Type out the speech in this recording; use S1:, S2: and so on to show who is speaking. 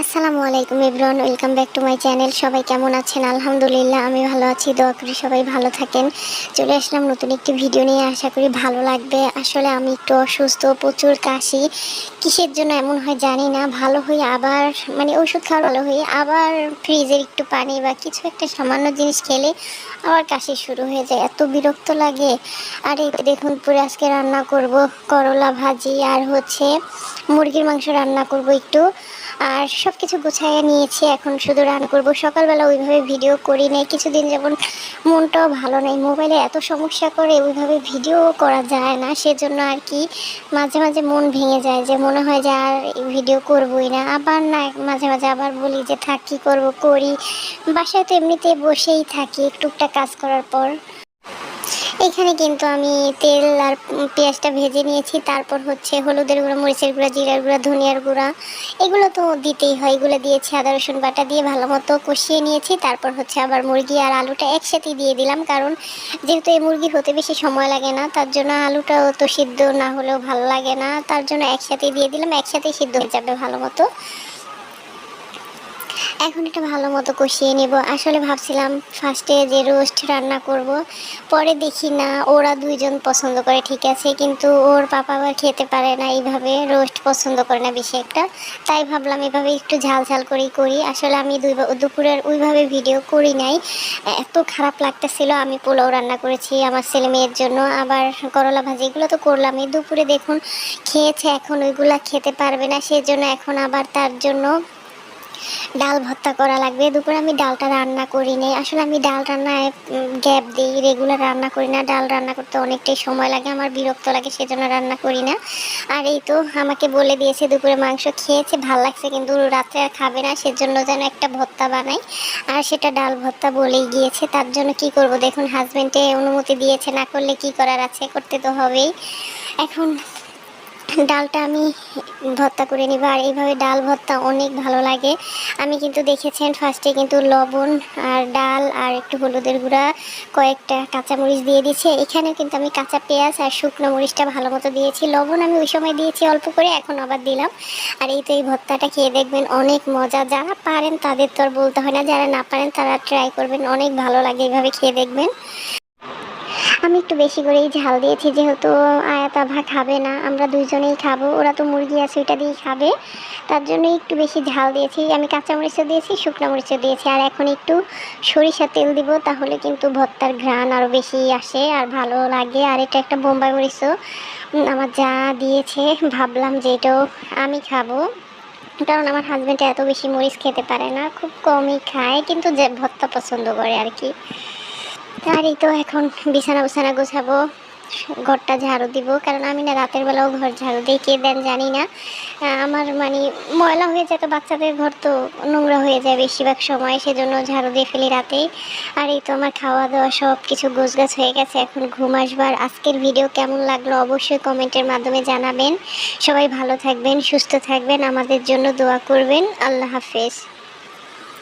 S1: আসসালামু আলাইকুম everyone, welcome back to my channel. সবাই কেমন আছেন? আলহামদুলিল্লাহ, আমি ভালো আছি। দোয়া করি সবাই ভালো থাকেন। চলে আসলাম নতুন একটি ভিডিও নিয়ে। আশা করি ভালো লাগবে। আসলে আমি একটু অসুস্থ, প্রচুর কাশি। কিসের জন্য এমন হয় জানি না। ভালো হয়ে আবার মানে ওষুধ খাওয়া ভালো হয়ে আবার ফ্রিজের একটু পানি বা কিছু একটা সামান্য জিনিস খেলে আবার কাশি শুরু হয়ে যায়। এত বিরক্ত লাগে। আর এই দেখুন, পুরো আজকে রান্না করব। করলা ভাজি আর হচ্ছে মুরগির মাংস রান্না করব একটু। আর সব কিছু গুছাইয়ে নিয়েছি, এখন শুধু রান করব। সকালবেলা ওইভাবে ভিডিও করি নাই, কিছুদিন যেমন মনটাও ভালো নেই মোবাইলে এত সমস্যা করে ওইভাবে ভিডিও করা যায় না, সেজন্য আর কি মাঝে মাঝে মন ভেঙে যায় যে মনে হয় যে আর ভিডিও করবই না। আবার না, মাঝে মাঝে আবার বলি যে থাক, কী করব, করি। বাসায় তো এমনিতে বসেই থাকি টুকটা কাজ করার পর। এখানে কিন্তু আমি তেল আর পেঁয়াজটা ভেজে নিয়েছি। তারপর হচ্ছে হলুদের গুঁড়া, মরিচের গুঁড়া, জিরার গুঁড়া, ধনিয়ার গুঁড়া। এগুলো তো দিতেই হয়। এগুলো দিয়েছি আদা, রসুন বাটা দিয়ে ভালো মতো কষিয়ে নিয়েছি। তারপর হচ্ছে আবার মুরগি আর আলুটা একসাথে দিয়ে দিলাম। কারণ যেহেতু এই মুরগি হতে বেশি সময় লাগে না, তার জন্য আলুটাও তো সিদ্ধ না হলেও ভালো লাগে না। তার জন্য একসাথে দিয়ে দিলাম। একসাথেই সিদ্ধ হয়ে যাবে ভালো মতো এখন এটা ভালো মতো কষিয়ে নেব। আসলে ভাবছিলাম ফার্স্টে যে রোস্ট রান্না করব, পরে দেখি না, ওরা দুইজন পছন্দ করে, ঠিক আছে, কিন্তু ওর পাপা আবার খেতে পারে না, এইভাবে রোস্ট পছন্দ করে না বেশি একটা। তাই ভাবলাম এভাবে একটু ঝাল ঝাল করেই করি। আসলে আমি দুই দুপুরের ওইভাবে ভিডিও করি নাই। এত খারাপ লাগতেছিল, আমি পোলাও রান্না করেছি আমার ছেলে মেয়ের জন্য। আবার করলা ভাজি, এগুলো তো করলামই। দুপুরে দেখুন, খেয়েছে এখন, ওইগুলা খেতে পারবে না, সেজন্য এখন আবার তার জন্য ডাল ভর্তা করা লাগবে। দুপুরে আমি ডালটা রান্না করি নি আসলে আমি ডাল রান্নায় গ্যাপ দিই রেগুলার রান্না করি না। ডাল রান্না করতে অনেকটাই সময় লাগে, আমার বিরক্ত লাগে, সেজন্য রান্না করি না। আর এই তো আমাকে বলে দিয়েছে দুপুরে মাংস খেয়েছে, ভালো লাগছে কিন্তু রাত্রে আর খাবে না, সেজন্য যেন একটা ভর্তা বানাই। আর সেটা ডাল ভর্তা বলেই গিয়েছে, তার জন্য কি করব? দেখুন হাজব্যান্ডে অনুমতি দিয়েছে, না করলে কি করার আছে? করতে তো হবেই। এখন ডালটা আমি ভর্তা করে নিব, আর এইভাবে ডাল ভর্তা অনেক ভালো লাগে। আমি কিন্তু দেখেছেন ফার্স্টে কিন্তু লবণ আর ডাল আর একটু হলুদের গুঁড়া, কয়েকটা কাঁচামরিচ দিয়ে দিয়েছি। এখানে কিন্তু আমি কাঁচা পেঁয়াজ আর শুকনো মরিচটা ভালো মতো দিয়েছি। লবণ আমি ওই সময় দিয়েছি অল্প করে, এখন আবার দিলাম। আর এই তো এই ভর্তাটা খেয়ে দেখবেন অনেক মজা। যারা পারেন তাদের তো আর বলতে হয় না, যারা না পারেন তারা ট্রাই করবেন, অনেক ভালো লাগে এইভাবে খেয়ে দেখবেন। আমি একটু বেশি করেই ঝাল দিয়েছি, যেহেতু আয়াত আভা খাবে না, আমরা দুইজনেই খাব, ওরা তো মুরগি আছে, ওইটা দিয়েই খাবে। তার জন্য একটু বেশি ঝাল দিয়েছি, আমি কাঁচা কাঁচামরিচও দিয়েছি শুকনো মরিচও দিয়েছি, আর এখন একটু সরিষা তেল দিব, তাহলে কিন্তু ভর্তার ঘ্রাণ আরও বেশি আসে আর ভালো লাগে। আর এটা একটা বোম্বাই মরিচও। আমার যা দিয়েছে, ভাবলাম যে এটাও আমি খাব। কারণ আমার হাজব্যান্ড এত বেশি মরিচ খেতে পারে না, খুব কমই খায়, কিন্তু যে ভর্তা পছন্দ করে আর কি। আর এই তো এখন বিছানা বিছানা গোছাবো, ঘরটা ঝাড়ু দিব, কারণ আমি না রাতের বেলাও ঘর ঝাড়ু দিই, কে দেন জানি না। আমার মানে ময়লা হয়ে যায় তো বাচ্চাদের ঘর তো নোংরা হয়ে যায় বেশিরভাগ সময়, সেজন্য ঝাড়ু দিয়ে ফেলি রাতেই। আর এই তো আমার খাওয়া দাওয়া সব কিছু গোছগাছ হয়ে গেছে, এখন ঘুম আসবার আজকের ভিডিও কেমন লাগল অবশ্যই কমেন্টের মাধ্যমে জানাবেন। সবাই ভালো থাকবেন, সুস্থ থাকবেন, আমাদের জন্য দোয়া করবেন। আল্লাহ হাফেজ।